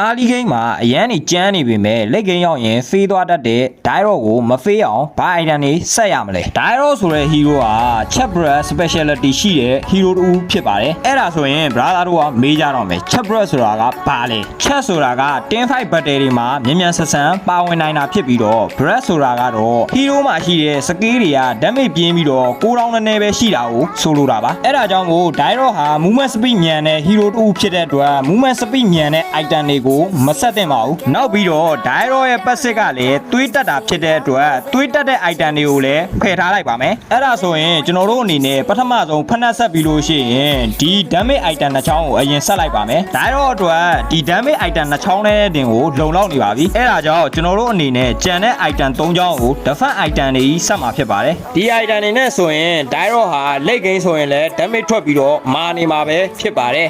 အာလီဂိမ်းမှာအရန်နေကြမ်းနေပေမဲ့လက်ဂိမ်းရောက်ရင်ဖေးသွားတတ်တဲ့ဒိုင်ရော့ကိုမဖေးအောင်ဘာအိုင်တန်နေဆက်ရမလဲဒိုင်ရော့ဆိုတဲ့ဟီးရိုးဟာချက်ဘရက် specialty ရှိတဲ့ဟီးရိုးတူဖြစ်ပါတယ်အဲ့ဒါဆိုရင် brother တို့ကမေးကြတော့မယ်ချက်ဘရက်ဆိုတာကဘာလဲချက်ဆိုတာက10 5 battery တွေမှာမြန်မြန်ဆန်ဆန်ပါဝင်နိုင်တာဖြစ်ပြီးတော့ breath ဆိုတာကတော့ဟီးရိုးမှာရှိတဲ့စကေးတွေက damage ပြင်းပြီးတော့9000နည်းနည်းပဲရှိတာကိုဆိုလိုတာပါအဲ့ဒါကြောင့်မို့ဒိုင်ရော့ဟာ movement speed မြန်တဲ့ဟီးရိုးတူဖြစ်တဲ့အတွက် movement speed မြန်တဲ့ item တွေကိုမဆက်သင့်ပါဘူးနောက်ပြီးတော့ဒိုင်ရော့ရဲ့ပတ်စစ်ကလည်းသွေးတက်တာဖြစ်တဲ့အတွက်သွေးတက်တဲ့ item တွေကိုလည်းဖယ်ထားလိုက်ပါမယ်အဲ့ဒါဆိုရင်ကျွန်တော်တို့အနေနဲ့ပထမဆုံးဖက်နှက်ဆက်ပြီးလို့ရှိရင်ဒီ damage item နှစ်ချောင်းကိုအရင်ဆက်လိုက်ပါမယ်ဒိုင်ရော့အတွက်ဒီ damage item နှစ်ချောင်းနဲ့တင်ကိုလုံလောက်နေပါပြီအဲ့ဒါကြောင့်ကျွန်တော်တို့အနေနဲ့ကြံတဲ့ item ၃ချောင်းကို defense item တွေဆက်မှာဖြစ်ပါတယ်ဒီ item တွေနဲ့ဆိုရင်ဒိုင်ရော့ဟာ late game ဆိုရင်လည်း damage ထွက်ပြီးတော့မာနေမှာပဲဖြစ်ပါတယ်